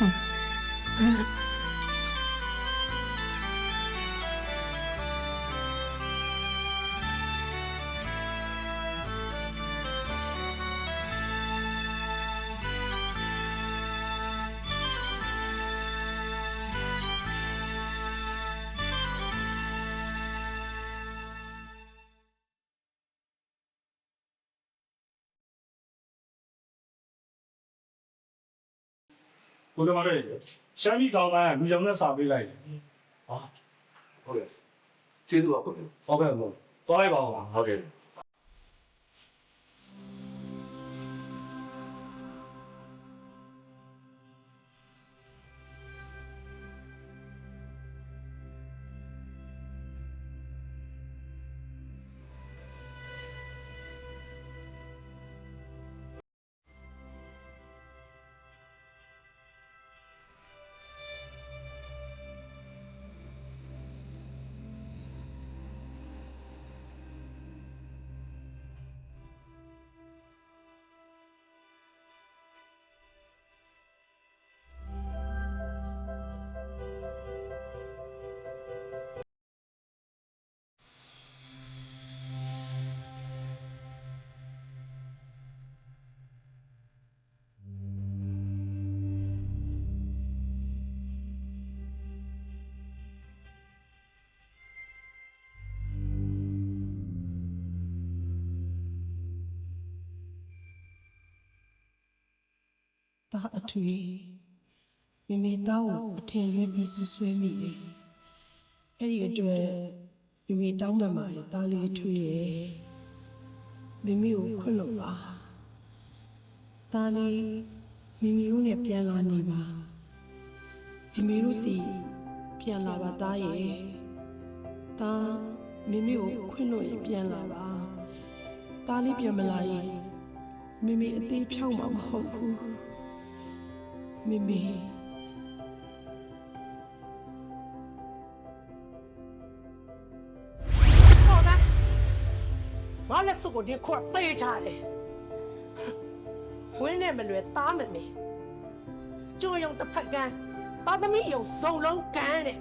嗯。嗯。 ကိုတော်မလေးရှမ်းပြည်ကောင်းပိုင်းကလူကြောင်နဲ့စာပေးလိုက်တယ်ဟုတ်ကဲ့ကျေးဇူးပါကိုဟုတ်ကဲ့ဟုတ်သွားလိုက်ပါဦးဟုတ်ကဲ့ တာအထွေမိမိသားကိုအထင်လွဲပြီးဆွဆွဲမိတယ်အဲ့ဒီအတွက်မိမိတောင်းပန်ပါလေတားလေးအထွေရဲ့မိမိကိုခွင့်လို့ပါတားလေးမိမိတို့နဲ့ပြန်လာနေပါမိမိတို့စီပြန်လာပါတားရဲ့တားမိမိကိုခွင့်လို့ရင်ပြန်လာပါတားလေးပြန်မလာရင်မိမိအသေးဖြောက်မှာမဟုတ်ဘူး မိမိဟောစားငါလက်စုပ်ကိုဒီခွတ်သေးချတယ်ဝင်းနဲ့မလွယ်သားမမေကျိုးယုံတစ်ဖက်ကန်းသားသမီးယုံစုံလုံးကန်းတဲ့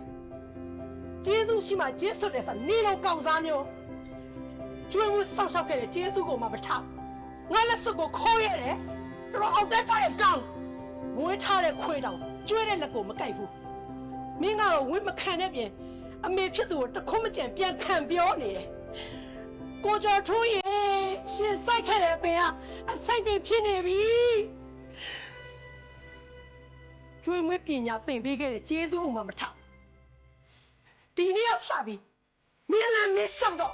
ကျေးဇူးရှိမှကျေးဆွတ်တယ်ဆိုနေလုံးကောင်းစားမျိုးကျွေးဝတ်ဆောက်ရှောက်ခဲ့တဲ့ကျေးဇူးကိုမှမထောက်ငါလက်စုပ်ကိုခိုးရတယ်တော်တော်အောင်တက်ကြတဲ့ကောင်း မွေးထားတဲ့ခွေတောင်ကျွေးတဲ့လက်ကိုမကိုက်ဘူးမင်းကတော့ဝင်းမခံတဲ့ပြင်အမေဖြစ်သူကိုတခုံးမကြံပြန်ခံပြောနေတယ်။ကိုကျော်ထိုးရေရှင်စိုက်ခဲ့တဲ့ပင်ကအစိုက်တွေဖြစ်နေပြီ။ကျွေးမွေးပညာသင်ပေးခဲ့တဲ့ကျေးဇူးမှမထောက်။ဒီနေ့ကစပြီမင်းလည်းမစ်ဆောင်တော့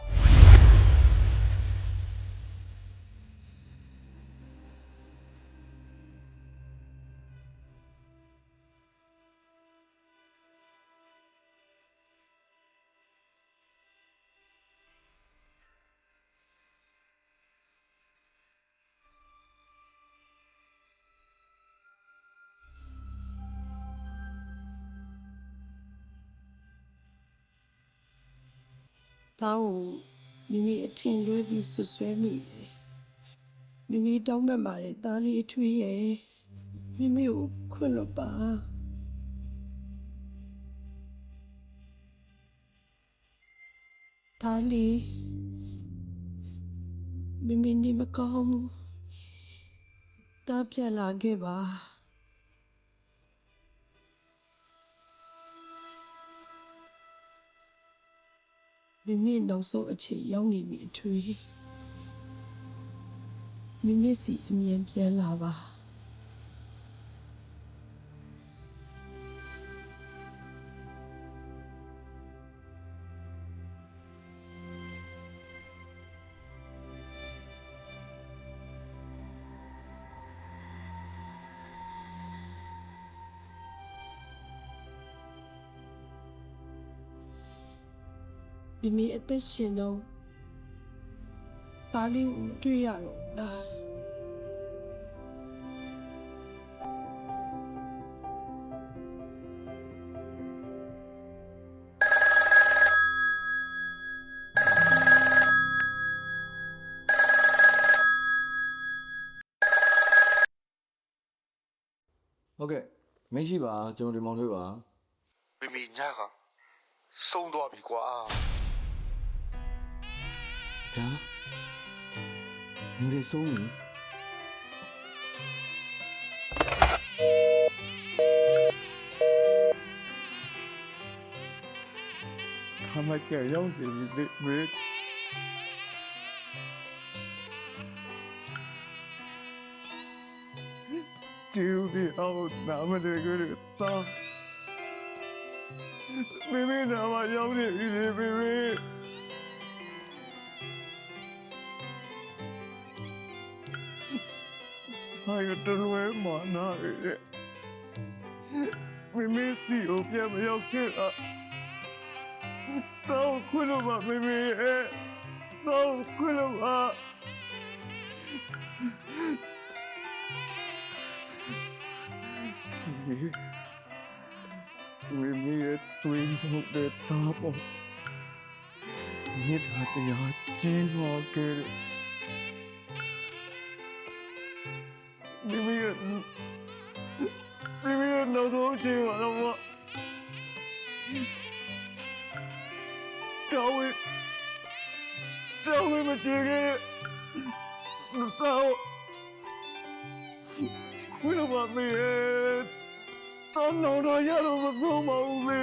တောင်းကိုမိမိအထင်လွဲပြီးဆွဆွဲမိတယ်မိမိတောင်းပန်ပါလေတားလေးအထွေးရဲ့မိမိကိုခွင့်လို့ပါတားလေးမိမိနေမကောင်းဘူးတားပြန်လာခဲ့ပါ မိမိနောက်ဆုံးအချိန်ရောက်နေပြီအထွေးမိမိစီအမြင်ပြန်လာပါ မိမိအသက်ရှင်တော့သားလေးကိုတွေ့ရတော့လားဟုတ်ကဲ့မရှိပါကျွန်တော် 啊，您在搜你？他们想要你的没？没丢掉他们的个脸！妹妹，他们要你妹妹。 မရောက်နေပြီလေမေမေဆိုင်ရတလွဲမာနာရဲ့မေမေစီကိုပြန်မရောက်ခဲ့တာတော့ခွလို့ပါမေမေရဲ့တော့ခွလို့ပါမိမိရဲ့တွင်ဟုတ်တဲ့တာပေါ့မြစ်တာတရားကျင်းဟောခဲ့ နောက်ဆုံးအချိန်ပါတော့မတော်ဝေတော်ဝေမကြည့်ခဲ့တော့ခွေးတော့မမေးတော့တော့တော့ရတော့မဆုံးပါဘူးလေ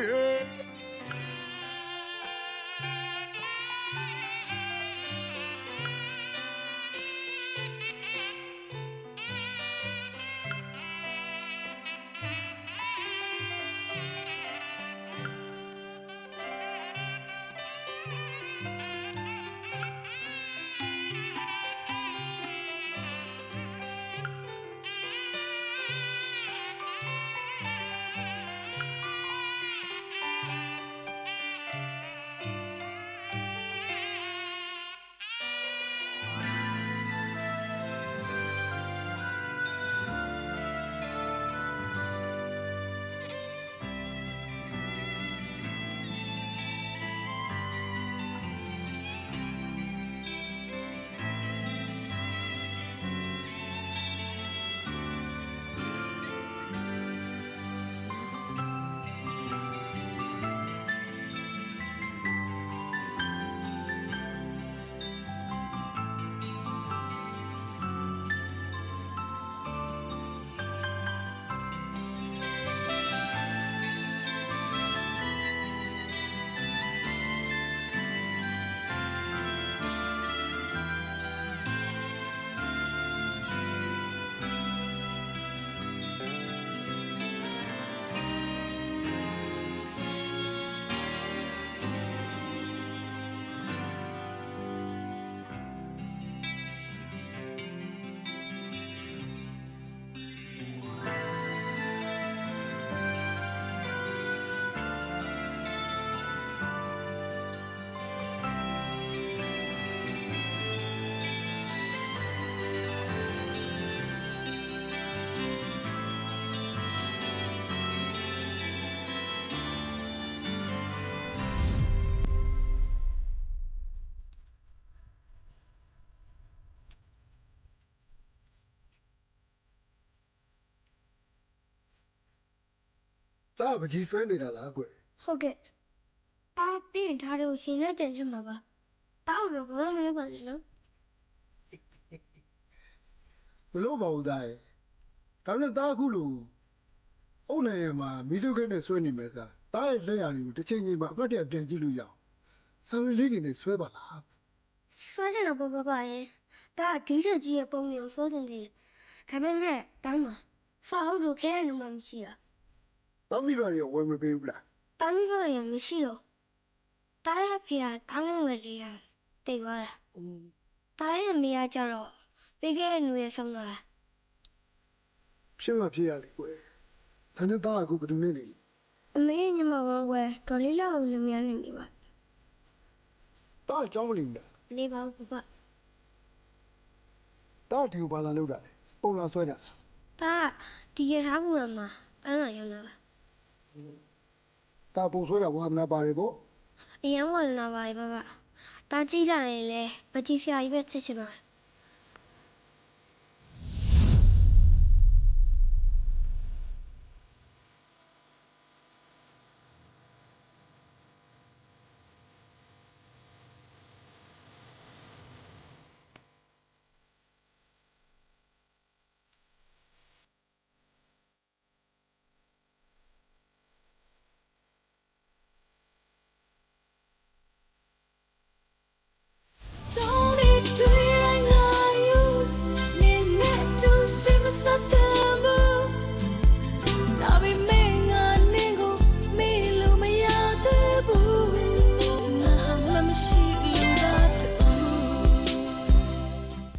တာပကြီးဆွဲနေတာလားကွယ်ဟုတ်ကဲ့အာပြီးရင်ဒါတွေကိုရှင်နဲ့တင်ချင်မှာပါတောက်တော့ဘာမှမလုပ်ပါနဲ့နော်မလို့ပါဘူးသားရဲ့ဒါနဲ့တာအခုလို့အုတ်နေရမှာမိတို့ခဲနဲ့ဆွဲနေမယ်စားတာရဲ့လက်ရည်ကိုတစ်ချိန်ချိန်မှာအမှတ်တရပြန်ကြည့်လို့ရအောင်ဆာရီလေးတွေနဲ့ဆွဲပါလားဆွဲချင်တော့ပါပါပါရဲ့ဒါကဒီချက်ကြီးရဲ့ပုံမျိုးဆွဲချင်တယ်ဒါပေမဲ့တိုင်းမှာစာအုပ်လိုခဲရနေမှမရှိတာ တောင်းမိပါရောဝယ်မပေးဘူးလားတိုင်းမျိုးရမရှိတော့တားရဲ့ဖေကတောင်းငယ်လေးကတိတ်သွားတာတားရဲ့မေကကြတော့ပေးခဲ့တဲ့လူရဲ့ဆုံးသွားတာဖြစ်မှဖြစ်ရလေကွယ်ဒါနဲ့တာအခုဘယ်သူနဲ့နေလဲအမေညမဝဝဲဒေါ်လေးလောက်လူများနေနေပါတာအကြောင်းမလိမ့်ဘူးလားလေးပါဘူးပါတာဒီကိုဘာလာလောက်တာလဲပုံလာဆွဲတာတာကဒီရထားမှုရမှာပန်းလာရောက်လာ ပါတာပုံဆွဲတာဝါသနာပါတယ်ပေါ့ အရင်ဝယ်လာပါလေပါပါတာကြည့်လိုက်ရင်လေမကြည့်စရာကြီးပဲချစ်ချင်ပါ